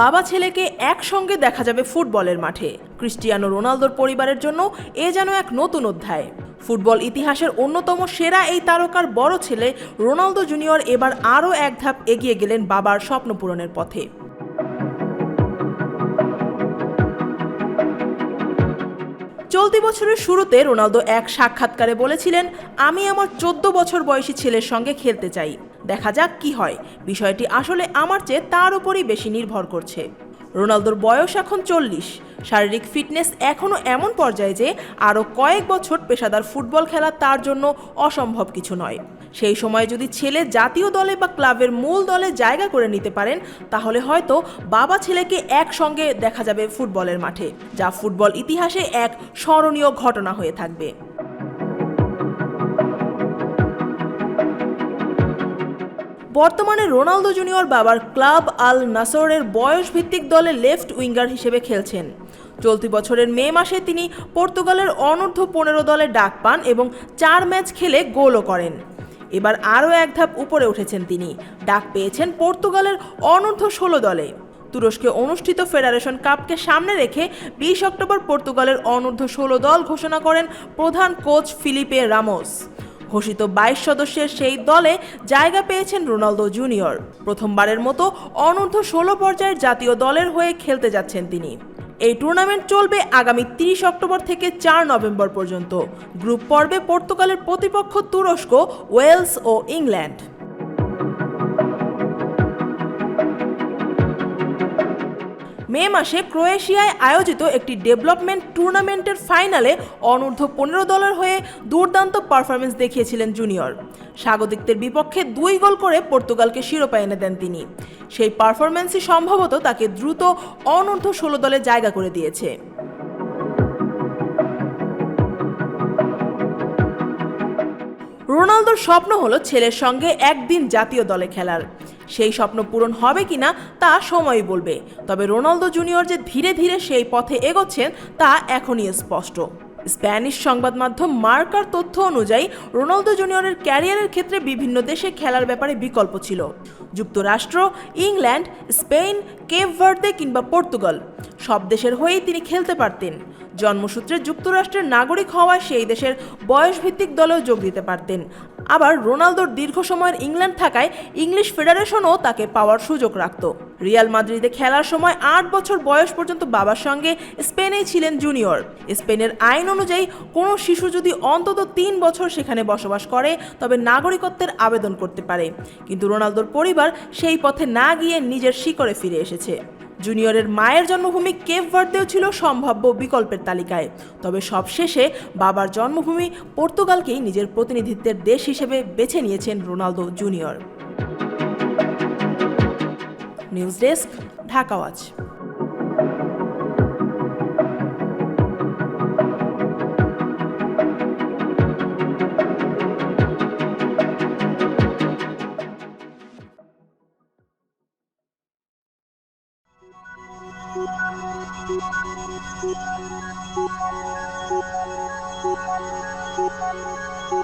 বাবা ছেলেকে একসঙ্গে দেখা যাবে ফুটবলের মাঠে। ক্রিস্টিয়ানো রোনালদোর পরিবারের জন্য এ যেন এক নতুন অধ্যায়। ফুটবল ইতিহাসের অন্যতম সেরা এই তারকার বড় ছেলে রোনালদো জুনিয়র এবার আরও এক ধাপ এগিয়ে গেলেন বাবার স্বপ্ন পূরণের পথে। চলতি বছরের শুরুতে রোনালদো এক সাক্ষাৎকারে বলেছিলেন, আমি আমার চোদ্দ বছর বয়সী ছেলের সঙ্গে খেলতে চাই। দেখা যাক কি হয়। বিষয়টি আসলে আমার চেয়ে তার উপরই বেশি নির্ভর করছে। রোনালদোর বয়স এখন চল্লিশ। শারীরিক ফিটনেস এখনও এমন পর্যায়ে যে আরও কয়েক বছর পেশাদার ফুটবল খেলা তার জন্য অসম্ভব কিছু নয়। সেই সময় যদি ছেলে জাতীয় দলে বা ক্লাবের মূল দলে জায়গা করে নিতে পারেন, তাহলে হয়তো বাবা ছেলেকে একসঙ্গে দেখা যাবে ফুটবলের মাঠে, যা ফুটবল ইতিহাসে এক স্মরণীয় ঘটনা হয়ে থাকবে। বর্তমানে রোনালদো জুনিয়র বাবার ক্লাব আল নাসরের বয়স ভিত্তিক দলে লেফট উইঙ্গার হিসেবে খেলছেন। চলতি বছরের মে মাসে তিনি পর্তুগালের অনূর্ধ্ব পনেরো দলে ডাক পান এবং চার ম্যাচ খেলে গোলও করেন। এবার আরও এক ধাপ উপরে উঠেছেন তিনি। ডাক পেয়েছেন পর্তুগালের অনূর্ধ্ব ষোলো দলে। তুরস্কে অনুষ্ঠিত ফেডারেশন কাপকে সামনে রেখে বিশ অক্টোবর পর্তুগালের অনূর্ধ্ব ষোলো দল ঘোষণা করেন প্রধান কোচ ফিলিপে রামোস। ঘোষিত বাইশ সদস্যের সেই দলে জায়গা পেয়েছেন রোনালদো জুনিয়র। প্রথমবারের মতো অনূর্ধ্ব ষোলো পর্যায়ের জাতীয় দলের হয়ে খেলতে যাচ্ছেন তিনি। এই টুর্নামেন্ট চলবে আগামী তিরিশ অক্টোবর থেকে চার নভেম্বর পর্যন্ত। গ্রুপ পর্বে পর্তুগালের প্রতিপক্ষ তুরস্ক, ওয়েলস ও ইংল্যান্ড। মে মাসে ক্রোয়েশিয়ায় আয়োজিত একটি ডেভেলপমেন্ট টুর্নামেন্টের ফাইনালে অনূর্ধ্ব পনেরো দলের হয়ে দুর্দান্ত পারফরমেন্স দেখিয়েছিলেন জুনিয়র। স্বাগতিকদের বিপক্ষে দুই গোল করে পর্তুগালকে শিরোপা এনে দেন তিনি। সেই পারফরমেন্সই সম্ভবত তাকে দ্রুত অনূর্ধ্ব ষোলো দলে জায়গা করে দিয়েছে। রোনালদোর স্বপ্ন হলো ছেলের সঙ্গে একদিন জাতীয় দলে খেলার। সেই স্বপ্ন পূরণ হবে কিনা তা সময়ই বলবে। তবে রোনালদো জুনিয়র যে ধীরে ধীরে সেই পথে এগোচ্ছেন তা এখনই স্পষ্ট। স্প্যানিশ সংবাদ মাধ্যম মার্কার তথ্য অনুযায়ী, রোনালদো জুনিয়রের ক্যারিয়ারের ক্ষেত্রে বিভিন্ন দেশে খেলার ব্যাপারে বিকল্প ছিল। যুক্তরাষ্ট্র, ইংল্যান্ড, স্পেন, কেপ ভার্দে কিংবা পর্তুগাল। সব দেশের হয়েই তিনি খেলতে পারতেন। জন্মসূত্রে যুক্তরাষ্ট্রের নাগরিক হওয়ায় সেই দেশের বয়সভিত্তিক দলেও যোগ দিতে পারতেন। আবার রোনালদোর দীর্ঘ সময়ের ইংল্যান্ড থাকায় ইংলিশ ফেডারেশনও তাকে পাওয়ার সুযোগ রাখত। রিয়াল মাদ্রিদে খেলার সময় আট বছর বয়স পর্যন্ত বাবার সঙ্গে স্পেনেই ছিলেন জুনিয়র। স্পেনের আইন অনুযায়ী, কোনো শিশু যদি অন্তত তিন বছর সেখানে বসবাস করে, তবে নাগরিকত্বের আবেদন করতে পারে। কিন্তু রোনালদোর পরিবার সেই পথে না গিয়ে নিজের শিকড়ে ফিরে এসেছে। জুনিয়রের মায়ের জন্মভূমি কেভ ভার্দেও ছিল সম্ভাব্য বিকল্পের তালিকায়। তবে সবশেষে বাবার জন্মভূমি পর্তুগালকেই নিজের প্রতিনিধিত্বের দেশ হিসেবে বেছে নিয়েছেন Ronaldo junior. News desk, Dhaka Thank you.